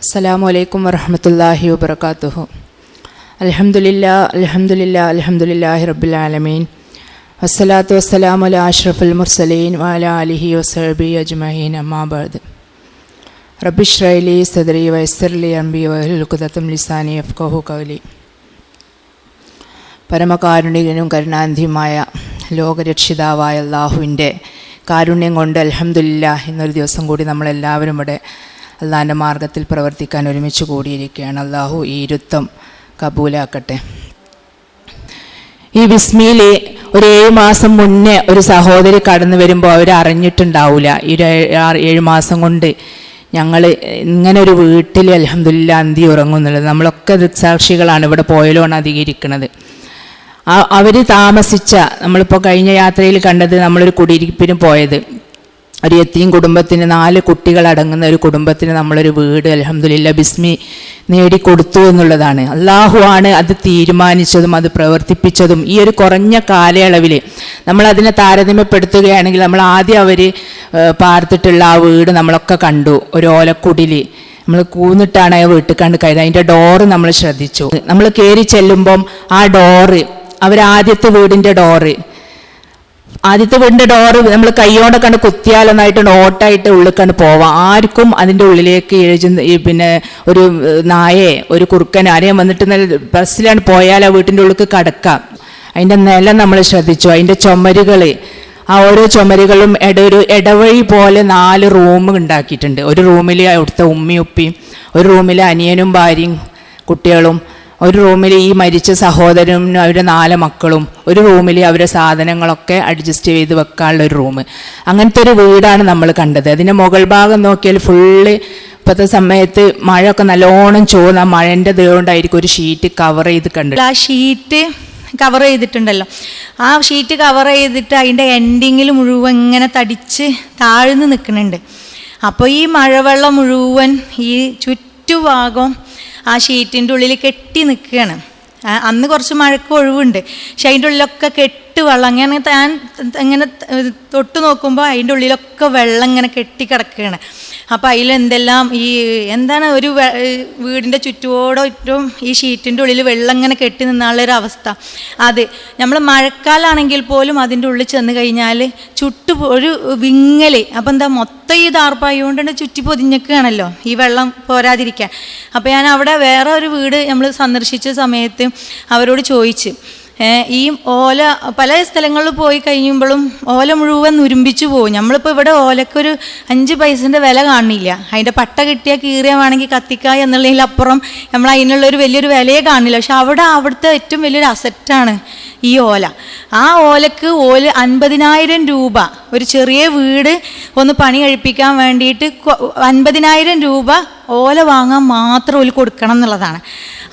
അസ്സലാമു അലൈക്കും വറഹമത്തല്ലാഹി വബർക്കാത്തുഹു അൽഹംദുലില്ലാ അൽഹംദുലില്ലാഹി റബ്ബിൽ ആലമീൻ. വസ്സലാത്തു വസ്സലാമു അലാ അഷ്റഫുൽ മുർസലീൻ വാല അലിഹി വസബി അജ്മഈൻ അമ്മാബാദ് റബിഷ്രൈലി സദറി വൈസർലി അംബി വഹലുക്കുതത്തും ലിസാനി അഫ്കഹു കൗലി പരമകാരുണികനും കരുണാന്ധിയുമായ ലോകരക്ഷിതാവായ അള്ളാഹുവിന്റെ കാരുണ്യം കൊണ്ട് അലഹമുല്ല എന്നൊരു ദിവസം കൂടി നമ്മളെല്ലാവരും ഇവിടെ അള്ളാഹിന്റെ മാർഗത്തിൽ പ്രവർത്തിക്കാൻ ഒരുമിച്ച് കൂടിയിരിക്കുകയാണ്. അള്ളാഹു ഈ ഇരുത്തം കബൂലാക്കട്ടെ. ഈ വിസ്മിയിൽ ഒരു ഏഴ് മാസം മുന്നേ ഒരു സഹോദരി കടന്നു വരുമ്പോൾ അവർ അറിഞ്ഞിട്ടുണ്ടാവില്ല ഈ ഏഴ് മാസം കൊണ്ട് ഞങ്ങൾ ഇങ്ങനെ ഒരു വീട്ടിൽ അലഹമില്ല അന്തി ഉറങ്ങുന്നുള്ളത് നമ്മളൊക്കെ ദൃക്സാക്ഷികളാണ്. ഇവിടെ പോയലോണ് അധികരിക്കുന്നത് അവർ താമസിച്ച നമ്മളിപ്പോൾ കഴിഞ്ഞ യാത്രയിൽ കണ്ടത് നമ്മളൊരു കുടിയിരിപ്പിന് പോയത്. ഒരു എത്തിയും കുടുംബത്തിന് നാല് കുട്ടികൾ അടങ്ങുന്ന ഒരു കുടുംബത്തിന് നമ്മളൊരു വീട് അലഹമില്ല ബിസ്മി നേടിക്കൊടുത്തു എന്നുള്ളതാണ്. അള്ളാഹു ആണ് അത് തീരുമാനിച്ചതും അത് പ്രവർത്തിപ്പിച്ചതും ഈ ഒരു കുറഞ്ഞ കാലയളവിൽ നമ്മൾ അതിനെ താരതമ്യപ്പെടുത്തുകയാണെങ്കിൽ നമ്മൾ ആദ്യം അവർ പാർത്തിട്ടുള്ള ആ വീട് നമ്മളൊക്കെ കണ്ടു. ഒരു ഓലക്കുടിൽ നമ്മൾ കൂന്നിട്ടാണ് ആ വീട്ടിൽ കണ്ട് കഴിഞ്ഞത് അതിന്റെ ഡോറ് നമ്മൾ ശ്രദ്ധിച്ചു. നമ്മൾ കയറി ചെല്ലുമ്പം ആ ഡോറ് അവരാദ്യത്തെ വീടിന്റെ ഡോറ് ആദ്യത്തെ വീടിന്റെ ഡോറ് നമ്മൾ കൈയോടെ കണ്ട് കുത്തിയാലൊന്നായിട്ട് ഓട്ടായിട്ട് ഉള്ളിൽ കണ്ട് പോവാം. ആർക്കും അതിന്റെ ഉള്ളിലേക്ക് എഴുതുന്ന പിന്നെ ഒരു നായയെ ഒരു കുറുക്കൻ ആരെയും വന്നിട്ട് നല്ല ബസ്സിലാണ് പോയാൽ ആ വീട്ടിന്റെ ഉള്ളിൽ കടക്കാം. അതിന്റെ നില നമ്മൾ ശ്രദ്ധിച്ചു. അതിന്റെ ചുമരുകൾ ആ ഓരോ ചുമരുകളും ഇട ഒരു ഇടവഴി പോലെ നാല് റൂം ഉണ്ടാക്കിയിട്ടുണ്ട്. ഒരു റൂമിൽ അവിടുത്തെ ഉമ്മയും ഒരു റൂമിൽ അനിയനും ഭാര്യയും കുട്ടികളും ഒരു റൂമിൽ ഈ മരിച്ച സഹോദരനും അവരുടെ നാല് മക്കളും ഒരു റൂമിൽ അവരുടെ സാധനങ്ങളൊക്കെ അഡ്ജസ്റ്റ് ചെയ്ത് വെക്കാനുള്ള ഒരു റൂം അങ്ങനത്തെ ഒരു വീടാണ് നമ്മൾ കണ്ടത്. അതിന്റെ മുകൾ ഭാഗം നോക്കിയാൽ ഫുള്ള് ഇപ്പോഴത്തെ സമയത്ത് മഴയൊക്കെ നല്ലോണം ചോന്ന മഴന്റെ ദേവുണ്ടായിരിക്കും ഒരു ഷീറ്റ് കവർ ചെയ്ത് കണ്ടത്. ആ ഷീറ്റ് കവർ ചെയ്തിട്ടുണ്ടല്ലോ. ആ ഷീറ്റ് കവർ ചെയ്തിട്ട് അതിന്റെ എൻഡിങ്ങിൽ മുഴുവൻ ഇങ്ങനെ തടിച്ച് താഴ്ന്ന് നിൽക്കുന്നുണ്ട്. അപ്പോൾ ഈ മഴവെള്ളം മുഴുവൻ ഈ ചുറ്റുഭാഗം ആ ഷീറ്റിന്റെ ഉള്ളിൽ കെട്ടി നിൽക്കുകയാണ്. അന്ന് കുറച്ച് മഴക്ക് ഒഴിവുണ്ട്. പക്ഷെ അതിന്റെ ഉള്ളിലൊക്കെ കെട്ട് വെള്ളം. അങ്ങനെ താൻ ഇങ്ങനെ തൊട്ട് നോക്കുമ്പോൾ അതിന്റെ ഉള്ളിലൊക്കെ വെള്ളം ഇങ്ങനെ കെട്ടി കിടക്കുകയാണ് അപ്പോൾ അതിലെന്തെല്ലാം ഈ എന്താണ് ഒരു വീടിന്റെ ചുറ്റോടെ ചുറ്റും ഈ ഷീറ്റിന്റെ ഉള്ളിൽ വെള്ളം ഇങ്ങനെ കെട്ടി നിന്നാളൊരു അവസ്ഥ. അത് നമ്മൾ മഴക്കാലാണെങ്കിൽ പോലും അതിന്റെ ഉള്ളിൽ ചെന്ന് കഴിഞ്ഞാൽ ചുട്ടു ഒരു വിങ്ങൽ അപ്പം എന്താ മൊത്തം ഈ ദാർപ്പായോണ്ട് തന്നെ ചുറ്റി പൊതിഞ്ഞേക്കുകയാണല്ലോ ഈ വെള്ളം പോരാതിരിക്കാൻ. അപ്പോൾ ഞാൻ അവിടെ വേറെ ഒരു വീട് നമ്മൾ സന്ദർശിച്ച സമയത്ത് അവരോട് ചോദിച്ച്. ഈ ഓല പല സ്ഥലങ്ങളിൽ പോയി കഴിയുമ്പോഴും ഓല മുഴുവൻ നുരുമ്പിച്ചു പോകും. നമ്മളിപ്പോൾ ഇവിടെ ഓലക്കൊരു അഞ്ച് പൈസന്റെ വില കാണില്ല. അതിന്റെ പട്ട കിട്ടിയാൽ കീറിയ വേണമെങ്കിൽ എന്നുള്ളതിൽ അപ്പുറം നമ്മൾ അതിനുള്ളൊരു വലിയൊരു വിലയെ കാണില്ല. പക്ഷെ അവിടെ അവിടുത്തെ ഏറ്റവും വലിയൊരു അസറ്റാണ് ഈ ഓല. ആ ഓലക്ക് ഓല അൻപതിനായിരം രൂപ ഒരു ചെറിയ വീട് ഒന്ന് പണി കഴിപ്പിക്കാൻ വേണ്ടിയിട്ട് അൻപതിനായിരം രൂപ ഓല വാങ്ങാൻ മാത്രം ഓൽ കൊടുക്കണം എന്നുള്ളതാണ്.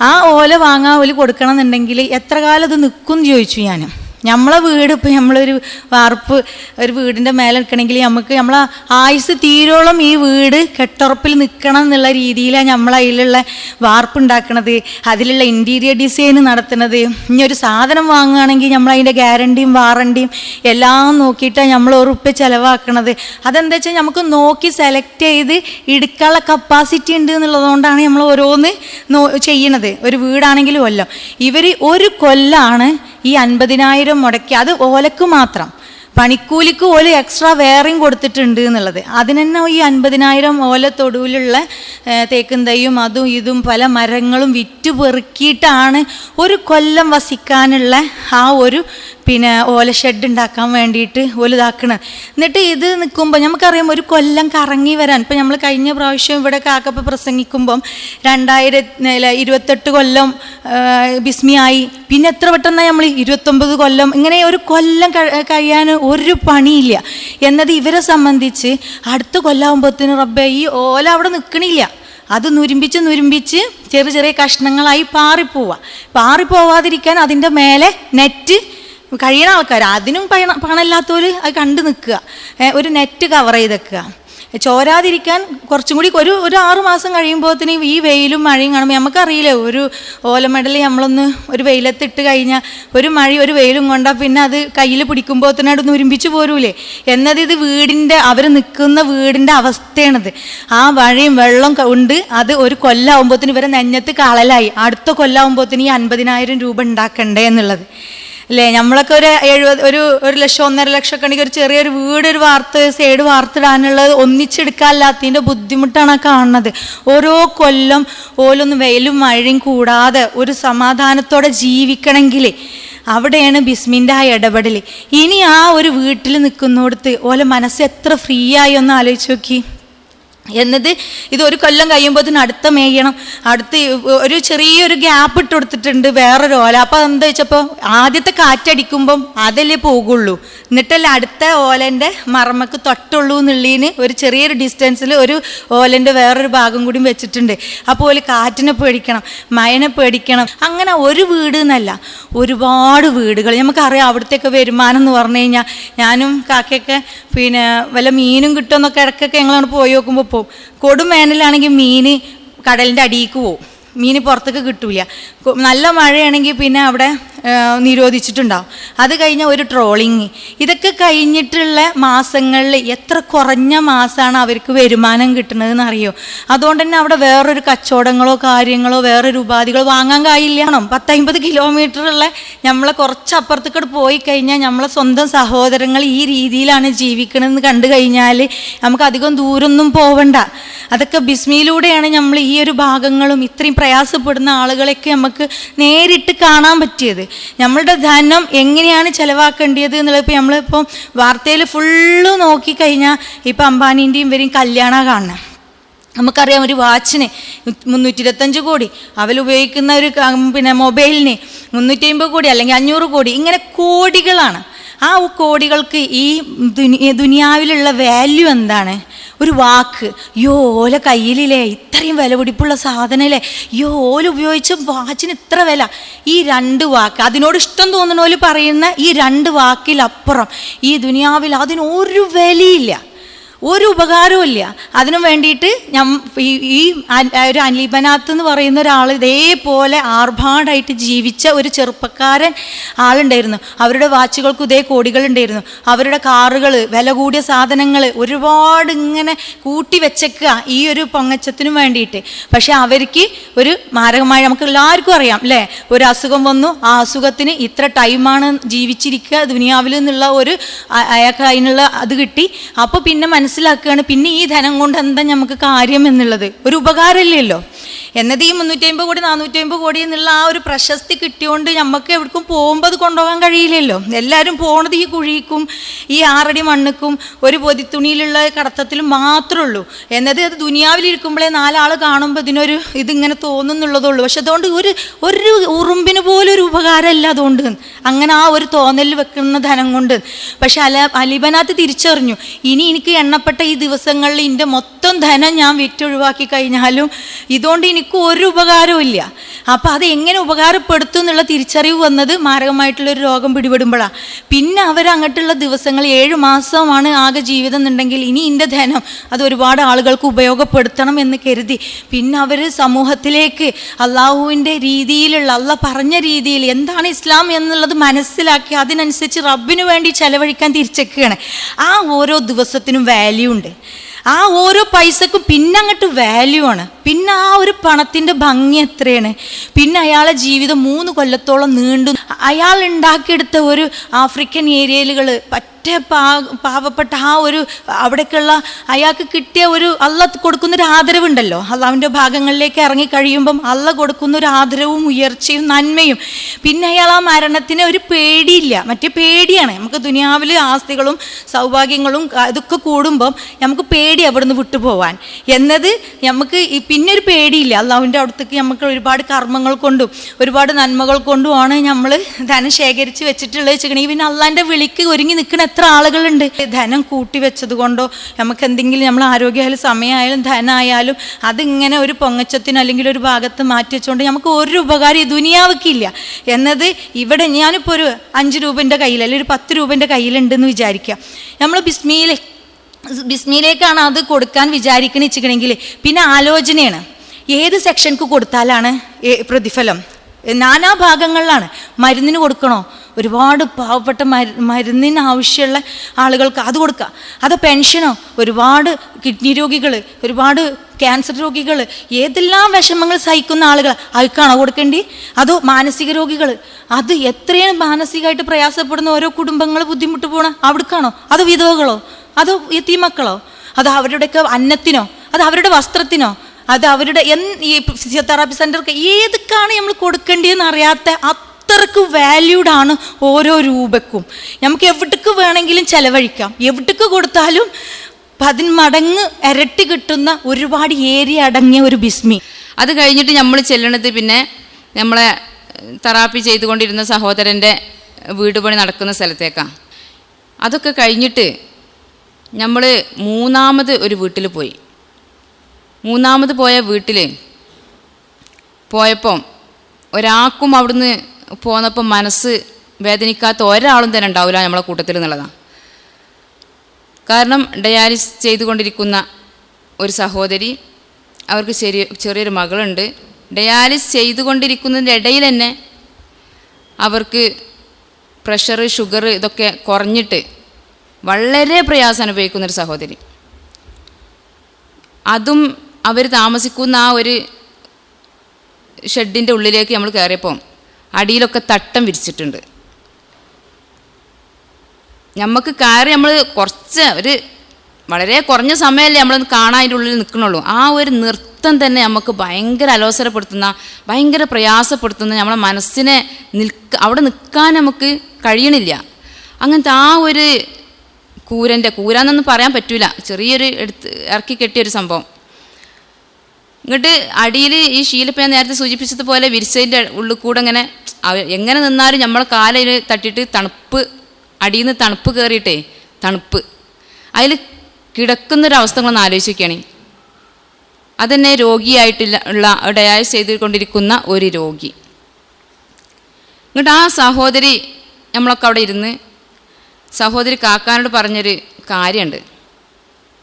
ആ ഓല വാങ്ങാ ഓൽ കൊടുക്കണം എന്നുണ്ടെങ്കിൽ എത്ര കാലം അത് നിൽക്കും ചോദിച്ചു ഞാൻ നമ്മളെ വീട് ഇപ്പം നമ്മളൊരു വാർപ്പ് ഒരു വീടിന്റെ മേലെ നിൽക്കണമെങ്കിൽ നമുക്ക് നമ്മളെ ആയുസ് തീരോളം ഈ വീട് കെട്ടുറപ്പിൽ നിൽക്കണം എന്നുള്ള രീതിയിലാണ് നമ്മൾ അതിലുള്ള വാർപ്പ് ഉണ്ടാക്കണത് അതിലുള്ള ഇന്റീരിയർ ഡിസൈൻ നടത്തുന്നത്. ഇനി ഒരു സാധനം വാങ്ങുകയാണെങ്കിൽ നമ്മൾ അതിന്റെ ഗ്യാരണ്ടിയും വാറണ്ടിയും എല്ലാം നോക്കിയിട്ടാണ് നമ്മൾ ഉറുപ്പ് ചിലവാക്കണത്. അതെന്താ വെച്ചാൽ നമുക്ക് നോക്കി സെലക്ട് ചെയ്ത് എടുക്കാനുള്ള കപ്പാസിറ്റി ഉണ്ട് എന്നുള്ളതുകൊണ്ടാണ് നമ്മൾ ഓരോന്ന് ചെയ്യണത്. ഒരു വീടാണെങ്കിലും അല്ല. ഇവർ ഒരു കൊല്ലാണ് ഈ അൻപതിനായിരം മുടക്കി. അത് ഓലക്ക് മാത്രം. പണിക്കൂലിക്ക് ഓല എക്സ്ട്രാ വേറെയും കൊടുത്തിട്ടുണ്ട് എന്നുള്ളത്. അതിന് തന്നെ ഈ അൻപതിനായിരം ഓല തൊടുവിലുള്ള തേക്കും തൈയും അതും ഇതും പല മരങ്ങളും വിറ്റ് പെറുക്കിയിട്ടാണ് ഒരു കൊല്ലം വസിക്കാനുള്ള ആ ഒരു പിന്നെ ഓല ഷെഡ് ഉണ്ടാക്കാൻ വേണ്ടിയിട്ട് ഓലിതാക്കണത് എന്നിട്ട് ഇത് നിൽക്കുമ്പോൾ നമുക്കറിയാം ഒരു കൊല്ലം കറങ്ങി വരാൻ. ഇപ്പം നമ്മൾ കഴിഞ്ഞ പ്രാവശ്യം ഇവിടെ കാക്കപ്പ പ്രസംഗിക്കുമ്പം രണ്ടായിരത്തി ഇരുപത്തെട്ട് കൊല്ലം ബിസ്മിയായി പിന്നെ എത്ര പെട്ടെന്നാണ് നമ്മൾ ഇരുപത്തൊമ്പത് കൊല്ലം ഇങ്ങനെ ഒരു കൊല്ലം കഴിയാൻ ഒരു പണിയില്ല. എന്നത് ഇവരെ സംബന്ധിച്ച് അടുത്ത കൊല്ലാകുമ്പോഴത്തേന് റബ്ബെ ഈ ഓല അവിടെ നിൽക്കണില്ല അത് നുരുമ്പിച്ച് നുരുമ്പിച്ച് ചെറിയ ചെറിയ കഷ്ണങ്ങളായി പാറിപ്പോവുക പാറിപ്പോവാതിരിക്കാൻ അതിന്റെ മേലെ നെറ്റ് കഴിയണ ആൾക്കാർ അതിനും പണ പണമില്ലാത്തവർ അത് കണ്ടു നിൽക്കുക ഒരു നെറ്റ് കവർ ചെയ്ത് വെക്കുക. ചോരാതിരിക്കാൻ കുറച്ചും കൂടി ഒരു ഒരു ആറ് മാസം കഴിയുമ്പോഴത്തേന് ഈ വെയിലും മഴയും കാണുമ്പോൾ നമുക്കറിയില്ല ഒരു ഓലമെഡൽ നമ്മളൊന്ന് ഒരു വെയിലത്തിട്ട് കഴിഞ്ഞാൽ ഒരു മഴ ഒരു വെയിലും കൊണ്ടാൽ പിന്നെ അത് കയ്യിൽ പിടിക്കുമ്പോൾ ഒന്ന് ഉരുമ്പിച്ച് പോരൂലേ? എന്നത് ഇത് വീടിന്റെ അവർ നിൽക്കുന്ന വീടിന്റെ അവസ്ഥയാണിത്. ആ മഴയും വെള്ളം ഉണ്ട്. അത് ഒരു കൊല്ലാവുമ്പോഴത്തേന് ഇവരെ നെഞ്ഞത്ത് കളലായി. അടുത്ത കൊല്ലാവുമ്പോഴത്തേന് ഈ അൻപതിനായിരം രൂപ ഉണ്ടാക്കണ്ടേ എന്നുള്ളത്. അല്ലേ നമ്മളൊക്കെ ഒരു എഴുപത് ഒരു ഒരു ലക്ഷം ഒന്നര ലക്ഷം ഉണ്ടെങ്കിൽ ഒരു ചെറിയൊരു വീട് ഒരു വാർത്ത് സൈഡ് വാർത്തിടാനുള്ളത് ഒന്നിച്ചെടുക്കാനില്ലാത്തതിന്റെ ബുദ്ധിമുട്ടാണ് കാണുന്നത്. ഓരോ കൊല്ലം ഓലൊന്നും വെയിലും മഴയും കൂടാതെ ഒരു സമാധാനത്തോടെ ജീവിക്കണമെങ്കിൽ അവിടെയാണ് ബിസ്മിന്റെ ആ ഇടപെടൽ ഇനി ആ ഒരു വീട്ടിൽ നിൽക്കുന്നിടത്ത് ഓലെ മനസ്സ് എത്ര ഫ്രീ ആയി ഒന്ന് ആലോചിച്ച് നോക്കി. എന്നത് ഇത് ഒരു കൊല്ലം കഴിയുമ്പോൾ ഇതിന് അടുത്ത മേയണം. അടുത്ത് ഒരു ചെറിയൊരു ഗ്യാപ്പ് ഇട്ട് കൊടുത്തിട്ടുണ്ട് വേറൊരു ഓല. അപ്പോൾ എന്താ വെച്ചപ്പോൾ ആദ്യത്തെ കാറ്റടിക്കുമ്പം അതല്ലേ പോകുള്ളൂ. എന്നിട്ടല്ലേ അടുത്ത ഓലന്റെ മറമക്ക് തൊട്ടുള്ളൂ എന്നുള്ളതിന് ഒരു ചെറിയൊരു ഡിസ്റ്റൻസിൽ ഒരു ഓലന്റെ വേറൊരു ഭാഗം കൂടി വെച്ചിട്ടുണ്ട്. അപ്പോൾ ഓൽ കാറ്റിനെ പേടിക്കണം മയനെ പേടിക്കണം. അങ്ങനെ ഒരു വീട് എന്നല്ല ഒരുപാട് വീടുകൾ. നമുക്കറിയാം അവിടുത്തെയൊക്കെ വരുമാനം എന്ന് പറഞ്ഞു കഴിഞ്ഞാൽ ഞാനും കാക്കയൊക്കെ പിന്നെ വല്ല മീനും കിട്ടുമെന്നൊക്കെ ഇടയ്ക്കൊക്കെ ഞങ്ങളാണ് പോയി നോക്കുമ്പോൾ പോവും കൊടും വേനലാണെങ്കിൽ മീൻ കടലിന്റെ അടിയിലേക്ക് പോവും മീൻ പുറത്തേക്ക് കിട്ടൂല. നല്ല മഴയാണെങ്കിൽ പിന്നെ അവിടെ നിരോധിച്ചിട്ടുണ്ടാവും. അത് കഴിഞ്ഞ ഒരു ട്രോളിങ് ഇതൊക്കെ കഴിഞ്ഞിട്ടുള്ള മാസങ്ങളിൽ എത്ര കുറഞ്ഞ മാസമാണ് അവർക്ക് വരുമാനം കിട്ടുന്നതെന്ന് അറിയോ അതുകൊണ്ട് തന്നെ അവിടെ വേറൊരു കച്ചവടങ്ങളോ കാര്യങ്ങളോ വേറൊരു ഉപാധികളോ വാങ്ങാൻ കഴിയില്ലാണോ പത്തമ്പത് കിലോമീറ്ററുള്ള നമ്മളെ കുറച്ച് അപ്പുറത്തേക്കോട് പോയി കഴിഞ്ഞാൽ നമ്മളെ സ്വന്തം സഹോദരങ്ങൾ ഈ രീതിയിലാണ് ജീവിക്കണമെന്ന് കണ്ടു കഴിഞ്ഞാൽ നമുക്ക് അധികം ദൂരമൊന്നും പോവണ്ട. അതൊക്കെ ബിസ്മിയിലൂടെയാണ് നമ്മൾ ഈ ഒരു ഭാഗങ്ങളും ഇത്രയും പ്രയാസപ്പെടുന്ന ആളുകളെയൊക്കെ നമുക്ക് നേരിട്ട് കാണാൻ പറ്റിയത്. നമ്മളുടെ ധനം എങ്ങനെയാണ് ചിലവാക്കേണ്ടത് എന്നുള്ളത് ഇപ്പോൾ നമ്മളിപ്പോൾ വാർത്തയിൽ ഫുള്ള് നോക്കിക്കഴിഞ്ഞാൽ ഇപ്പം അംബാനീന്റെയും ഇവരെയും കല്യാണ കാണണം നമുക്കറിയാം ഒരു വാച്ചിന് മുന്നൂറ്റി ഇരുപത്തഞ്ച് കോടി അവൽ ഉപയോഗിക്കുന്ന ഒരു പിന്നെ മൊബൈലിന് മുന്നൂറ്റി അമ്പത് കോടി അല്ലെങ്കിൽ അഞ്ഞൂറ് കോടി ഇങ്ങനെ കോടികളാണ്. ആ കോടികൾക്ക് ഈ ദുനി ദുനിയാവിലുള്ള വാല്യൂ എന്താണ്? ഒരു വാക്ക്. യോ ഓല കയ്യിലില്ലേ ഇത്രയും വില പിടിപ്പുള്ള സാധനമല്ലേ യോ ഓല ഉപയോഗിച്ച വാച്ചിന് ഇത്ര വില. ഈ രണ്ട് വാക്ക്. അതിനോട് ഇഷ്ടം തോന്നുന്ന പോലെ പറയുന്ന ഈ രണ്ട് വാക്കിലപ്പുറം ഈ ദുനിയാവിൽ അതിനൊരു വിലയില്ല. ഒരു ഉപകാരവും ഇല്ല. അതിനു വേണ്ടിയിട്ട് ഞാൻ ഈ ഒരു അലിബനാത്ത് എന്ന് പറയുന്ന ഒരാൾ ഇതേപോലെ ആർഭാടായിട്ട് ജീവിച്ച ഒരു ചെറുപ്പക്കാരൻ ആളുണ്ടായിരുന്നു. അവരുടെ വാച്ചുകൾക്ക് ഇതേ കോടികളുണ്ടായിരുന്നു അവരുടെ കാറുകൾ വില കൂടിയ സാധനങ്ങൾ ഒരുപാട് ഇങ്ങനെ കൂട്ടി വെച്ചേക്കുക ഈ ഒരു പൊങ്ങച്ചത്തിനും വേണ്ടിയിട്ട്. പക്ഷെ അവർക്ക് ഒരു മാരകമായ നമുക്ക് എല്ലാവർക്കും അറിയാം അല്ലേ? ഒരു അസുഖം വന്നു. ആ അസുഖത്തിന് ഇത്ര ടൈമാണ് ജീവിച്ചിരിക്കുക ദുനിയാവിൽ നിന്നുള്ള ഒരു അയാൾക്ക് അതിനുള്ള അത് കിട്ടി. അപ്പോൾ പിന്നെ മനസ്സിലാക്കുകയാണ് പിന്നെ ഈ ധനം കൊണ്ട് എന്താ നമുക്ക് കാര്യം എന്നുള്ളത്? ഒരു ഉപകാരമില്ലല്ലോ. എന്നത് ഈ മുന്നൂറ്റി അമ്പത് കോടി നാനൂറ്റി അമ്പത് കോടി എന്നുള്ള ആ ഒരു പ്രശസ്തി കിട്ടിയോണ്ട് നമുക്ക് എവിടേക്കും പോകുമ്പോൾ അത് കൊണ്ടുപോകാൻ കഴിയില്ലല്ലോ. എല്ലാവരും പോണത് ഈ കുഴിക്കും ഈ ആറടി മണ്ണുക്കും ഒരു പൊതിത്തുണിയിലുള്ള കടത്തത്തിലും മാത്രമേ ഉള്ളൂ എന്നത് അത് ദുനിയാവിലിരിക്കുമ്പോഴേ നാലാൾ കാണുമ്പോൾ ഇതിനൊരു ഇതിങ്ങനെ തോന്നുന്നുള്ളതുള്ളൂ. പക്ഷെ അതുകൊണ്ട് ഒരു ഒരു ഉറുമ്പിന് പോലും ഒരു ഉപകാരമല്ല അതുകൊണ്ട്. അങ്ങനെ ആ ഒരു തോന്നൽ വെക്കുന്ന ധനം കൊണ്ട്. പക്ഷെ അല അലിബനാത്ത് തിരിച്ചറിഞ്ഞു ഇനി എനിക്ക് എണ്ണപ്പെട്ട ഈ ദിവസങ്ങളിൽ എന്റെ മൊത്തം ധനം ഞാൻ വിറ്റൊഴിവാക്കി കഴിഞ്ഞാലും ഇതുകൊണ്ട് എനിക്ക് ഒരു ഉപകാരവും ഇല്ല. അപ്പം അത് എങ്ങനെ ഉപകാരപ്പെടുത്തും എന്നുള്ള തിരിച്ചറിവ് വന്നത് മാരകമായിട്ടുള്ളൊരു രോഗം പിടിപെടുമ്പോഴാണ് പിന്നെ അവർ അങ്ങോട്ടുള്ള ദിവസങ്ങൾ ഏഴ് മാസമാണ് ആകെ ജീവിതം എന്നുണ്ടെങ്കിൽ ഇനി എന്റെ ധനം അത് ഒരുപാട് ആളുകൾക്ക് ഉപയോഗപ്പെടുത്തണം എന്ന് കരുതി. പിന്നെ അവർ സമൂഹത്തിലേക്ക് അള്ളാഹുവിന്റെ രീതിയിലുള്ള അള്ള പറഞ്ഞ രീതിയിൽ എന്താണ് ഇസ്ലാം എന്നുള്ളത് മനസ്സിലാക്കി അതിനനുസരിച്ച് റബ്ബിന് വേണ്ടി ചെലവഴിക്കാൻ തിരിച്ചേക്കുകയാണ്. ആ ഓരോ ദിവസത്തിനും വാല്യൂ ഉണ്ട്. ആ ഓരോ പൈസക്കും പിന്നെ അങ്ങോട്ട് വാല്യൂ ആണ്. പിന്നെ ആ ഒരു പണത്തിന്റെ ഭംഗി എത്രയാണ്? പിന്നെ അയാളെ ജീവിതം മൂന്ന് കൊല്ലത്തോളം നീണ്ടു. അയാൾ ഉണ്ടാക്കിയെടുത്ത ഒരു ആഫ്രിക്കൻ ഏരിയലുകൾ പറ്റേ പാ പാവപ്പെട്ട ആ ഒരു അവിടേക്കുള്ള അയാൾക്ക് കിട്ടിയ ഒരു അല്ല കൊടുക്കുന്നൊരു ആദരവുണ്ടല്ലോ. അള്ളാവിന്റെ ഭാഗങ്ങളിലേക്ക് ഇറങ്ങി കഴിയുമ്പം അല്ല കൊടുക്കുന്ന ഒരു ആദരവും ഉയർച്ചയും നന്മയും. പിന്നെ അയാൾ ആ മരണത്തിന് ഒരു പേടിയില്ല. മറ്റേ പേടിയാണ്. നമുക്ക് ദുനിയാവിൽ ആസ്തികളും സൗഭാഗ്യങ്ങളും ഇതൊക്കെ കൂടുമ്പം നമുക്ക് പേടി അവിടുന്ന് വിട്ടുപോവാൻ. എന്നത് നമുക്ക് പിന്നെ ഒരു പേടിയില്ല. അള്ളാവിന്റെ അടുത്തേക്ക് നമുക്ക് ഒരുപാട് കർമ്മങ്ങൾ കൊണ്ടും ഒരുപാട് നന്മകൾ കൊണ്ടുമാണ് നമ്മൾ ധനം ശേഖരിച്ച് വെച്ചിട്ടുള്ളത്. വെച്ചിട്ടുണ്ടെങ്കിൽ പിന്നെ അള്ളാന്റെ വിളിക്ക് ഒരുങ്ങി നിൽക്കുന്ന എത്ര ആളുകളുണ്ട്? ധനം കൂട്ടി വെച്ചത് കൊണ്ടോ നമുക്ക് എന്തെങ്കിലും നമ്മൾ ആരോഗ്യമായാലും സമയമായാലും ധനമായാലും അതിങ്ങനെ ഒരു പൊങ്ങച്ചത്തിന് അല്ലെങ്കിൽ ഒരു ഭാഗത്ത് മാറ്റി വെച്ചുകൊണ്ട് നമുക്ക് ഒരു ഉപകാരം ദുനിയാവക്കില്ല. എന്നത് ഇവിടെ ഞാനിപ്പോൾ ഒരു അഞ്ച് രൂപന്റെ കയ്യിൽ അല്ലെങ്കിൽ ഒരു പത്ത് രൂപന്റെ കയ്യിലുണ്ടെന്ന് വിചാരിക്കുക നമ്മൾ ബിസ്മിയിലെ ബിസ്മിയിലേക്കാണ് അത് കൊടുക്കാൻ വിചാരിക്കണിച്ചിക്കണമെങ്കിൽ പിന്നെ ആലോചനയാണ്. ഏത് സെക്ഷൻക്ക് കൊടുത്താലാണ് പ്രതിഫലം? നാനാ ഭാഗങ്ങളിലാണ് മരുന്നിന് കൊടുക്കണോ? ഒരുപാട് പാവപ്പെട്ട മരു മരുന്നിന് ആവശ്യമുള്ള ആളുകൾക്ക് അത് കൊടുക്കുക. അത് പെൻഷനോ ഒരുപാട് കിഡ്നി രോഗികൾ ഒരുപാട് ക്യാൻസർ രോഗികൾ ഏതെല്ലാം വിഷമങ്ങൾ സഹിക്കുന്ന ആളുകൾ അവർക്കാണോ കൊടുക്കേണ്ടി? അതോ മാനസിക രോഗികൾ അത് എത്രയും മാനസികമായിട്ട് പ്രയാസപ്പെടുന്ന ഓരോ കുടുംബങ്ങൾ ബുദ്ധിമുട്ട് പോണ അവിടേക്കാണോ? അതോ വിധവകളോ? അതോ എത്തിമക്കളോ അത് അവരുടെയൊക്കെ അന്നത്തിനോ? അത് അവരുടെ വസ്ത്രത്തിനോ? അത് അവരുടെ എൻ ഈ ഫിസിയോതെറാപ്പി സെന്റർക്ക് ഏതൊക്കെയാണ് നമ്മൾ കൊടുക്കേണ്ടതെന്ന് അറിയാത്ത അത്രയ്ക്ക് വാല്യൂഡ് ആണ് ഓരോ രൂപക്കും. നമുക്ക് എവിടേക്ക് വേണമെങ്കിലും ചെലവഴിക്കാം. എവിടേക്ക് കൊടുത്താലും പതിന്മടങ്ങ് ഇരട്ടി കിട്ടുന്ന ഒരുപാട് ഏരിയ അടങ്ങിയ ഒരു ബിസ്മി. അത് കഴിഞ്ഞിട്ട് നമ്മൾ ചെല്ലണത് പിന്നെ നമ്മളെ തെറാപ്പി ചെയ്തുകൊണ്ടിരുന്ന സഹോദരന്റെ വീട് പണി നടക്കുന്ന സ്ഥലത്തേക്കാണ് അതൊക്കെ കഴിഞ്ഞിട്ട് നമ്മൾ മൂന്നാമത് ഒരു വീട്ടിൽ പോയി. മൂന്നാമത് പോയ വീട്ടിൽ പോയപ്പം ഒരാൾക്കും അവിടുന്ന് പോന്നപ്പം മനസ്സ് വേദനിക്കാത്ത ഒരാളും തന്നെ ഉണ്ടാവില്ല നമ്മളെ കൂട്ടത്തിൽ എന്നുള്ളതാണ് കാരണം ഡയാലിസ് ചെയ്തുകൊണ്ടിരിക്കുന്ന ഒരു സഹോദരി അവർക്ക് ചെറിയ ചെറിയൊരു മകളുണ്ട്. ഡയാലിസ് ചെയ്തുകൊണ്ടിരിക്കുന്നതിന്റെ ഇടയിൽ തന്നെ അവർക്ക് പ്രഷർ ഷുഗർ ഇതൊക്കെ കുറഞ്ഞിട്ട് വളരെ പ്രയാസം അനുഭവിക്കുന്ന ഒരു സഹോദരി. അതും അവർ താമസിക്കുന്ന ആ ഒരു ഷെഡിന്റെ ഉള്ളിലേക്ക് നമ്മൾ കയറിയപ്പം അടിയിലൊക്കെ തട്ടം വിരിച്ചിട്ടുണ്ട്. നമുക്ക് കയറി നമ്മൾ കുറച്ച് ഒരു വളരെ കുറഞ്ഞ സമയമല്ലേ നമ്മളൊന്ന് കാണാൻ അതിന്റെ ഉള്ളിൽ നിൽക്കണുള്ളൂ ആ ഒരു നൃത്തം തന്നെ നമുക്ക് ഭയങ്കര അലോസരപ്പെടുത്തുന്ന ഭയങ്കര പ്രയാസപ്പെടുത്തുന്ന നമ്മളെ മനസ്സിനെ നിൽക്ക അവിടെ നിൽക്കാൻ നമുക്ക് കഴിയണില്ല. അങ്ങനത്തെ ആ ഒരു കൂരന്റെ കൂരാന്നൊന്നും പറയാൻ പറ്റില്ല ചെറിയൊരു എടുത്ത് ഇറക്കി കെട്ടിയൊരു സംഭവം. ഇങ്ങോട്ട് അടിയിൽ ഈ ശീലപ്പ ഞാൻ നേരത്തെ സൂചിപ്പിച്ചതുപോലെ വിരിച്ചതിന്റെ ഉള്ളിൽ കൂടെ ഇങ്ങനെ എങ്ങനെ നിന്നാലും നമ്മളെ കാലയിൽ തട്ടിയിട്ട് തണുപ്പ് അടിയിൽ നിന്ന് തണുപ്പ് കയറിയിട്ടേ തണുപ്പ്. അതിൽ കിടക്കുന്നൊരവസ്ഥ നിങ്ങളൊന്ന് ആലോചിക്കുകയാണ് അതന്നെ രോഗിയായിട്ടില്ല ഉള്ള ഡയാലിസ് ചെയ്തുകൊണ്ടിരിക്കുന്ന ഒരു രോഗി. എന്നിട്ട് ആ സഹോദരി നമ്മളൊക്കെ അവിടെ ഇരുന്ന് സഹോദരി കാക്കാനോട് പറഞ്ഞൊരു കാര്യമുണ്ട്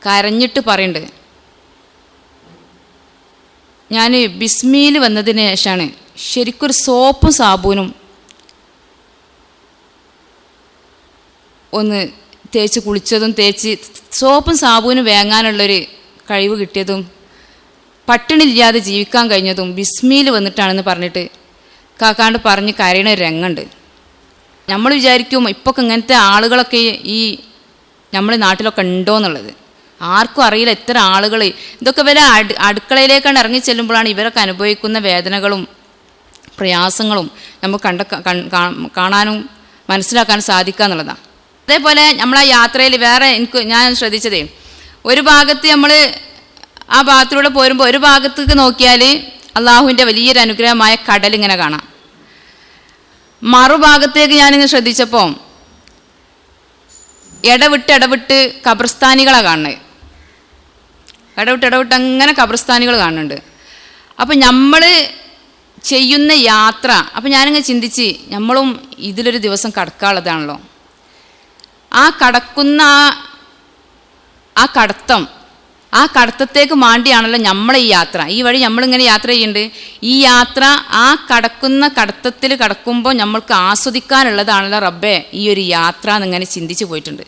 കരഞ്ഞിട്ട് പറയുന്നുണ്ട് ഞാൻ ബിസ്മിയിൽ വന്നതിന് ശേഷമാണ് ശരിക്കൊരു സോപ്പും സാബൂനും ഒന്ന് തേച്ച് കുളിച്ചതും തേച്ച് സോപ്പും സാബൂനും വേങ്ങാനുള്ളൊരു കഴിവ് കിട്ടിയതും പട്ടിണില്ലാതെ ജീവിക്കാൻ കഴിഞ്ഞതും ബിസ്മിയിൽ വന്നിട്ടാണെന്ന് പറഞ്ഞിട്ട് കാക്കാണ്ട് പറഞ്ഞ് കരയണ ഒരു രംഗമുണ്ട്. നമ്മൾ വിചാരിക്കും ഇപ്പൊക്കെ ഇങ്ങനത്തെ ആളുകളൊക്കെ ഈ നമ്മുടെ നാട്ടിലൊക്കെ ഉണ്ടോ എന്നുള്ളത് ആർക്കും അറിയില്ല എത്ര ആളുകൾ ഇതൊക്കെ വരെ അടു അടുക്കളയിലേക്കാണ് ഇറങ്ങി ചെല്ലുമ്പോഴാണ് ഇവരൊക്കെ അനുഭവിക്കുന്ന വേദനകളും പ്രയാസങ്ങളും നമുക്ക് കണ്ട കാണാനും മനസ്സിലാക്കാനും സാധിക്കുക എന്നുള്ളതാണ് അതേപോലെ നമ്മൾ ആ യാത്രയിൽ വേറെ എനിക്ക് ഞാൻ ശ്രദ്ധിച്ചതേ ഒരു ഭാഗത്ത് നമ്മൾ ആ ഭാഗത്തിലൂടെ പോരുമ്പോൾ ഒരു ഭാഗത്തേക്ക് നോക്കിയാൽ അള്ളാഹുവിന്റെ വലിയൊരു അനുഗ്രഹമായ കടൽ ഇങ്ങനെ കാണാം. മറുഭാഗത്തേക്ക് ഞാനിങ്ങനെ ശ്രദ്ധിച്ചപ്പോൾ ഇടവിട്ട് ഇടവിട്ട് കബർസ്ഥാനികളാണ് കാണുന്നത് ഇടവിട്ട് ഇടവിട്ട് അങ്ങനെ കബർസ്ഥാനികൾ കാണുന്നുണ്ട്. അപ്പം നമ്മൾ ചെയ്യുന്ന യാത്ര അപ്പം ഞാനിങ്ങനെ ചിന്തിച്ച് നമ്മളും ഇതിലൊരു ദിവസം കടക്കാനുള്ളതാണല്ലോ. ആ കടക്കുന്ന ആ ആ കടത്തം ആ കടത്തത്തേക്ക് മാണ്ടിയാണല്ലോ നമ്മളെ ഈ യാത്ര. ഈ വഴി നമ്മളിങ്ങനെ യാത്ര ചെയ്യുന്നുണ്ട് ഈ യാത്ര ആ കടക്കുന്ന കടത്തത്തിൽ കടക്കുമ്പോൾ നമ്മൾക്ക് ആസ്വദിക്കാനുള്ളതാണല്ലോ റബ്ബേ ഈ ഒരു യാത്ര എന്നിങ്ങനെ ചിന്തിച്ച് പോയിട്ടുണ്ട്.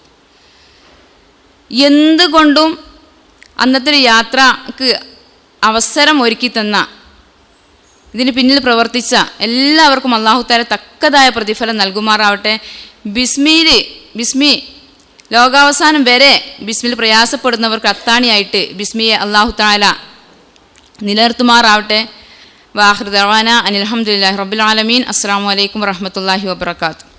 എന്തുകൊണ്ടും അന്നത്തെ ഒരു യാത്രയ്ക്ക് അവസരം ഒരുക്കി തന്ന ഇതിന് പിന്നിൽ പ്രവർത്തിച്ച എല്ലാവർക്കും അള്ളാഹുത്താല തക്കതായ പ്രതിഫലം നൽകുമാറാവട്ടെ. ബിസ്മിയിൽ ബിസ്മി ലോകാവസാനം വരെ ബിസ്മിൽ പ്രയാസപ്പെടുന്നവർക്ക് അത്താണിയായിട്ട് ബിസ്മിയെ അള്ളാഹു താല നിലനിർത്തുമാറാവട്ടെ. വാഹൃദവാന അനിൽഹമുല്ലാ റബുലാലമീൻ അസ്സാം വലൈക്കും വാഹമത്തല്ലാഹി വാബർക്കാത്തു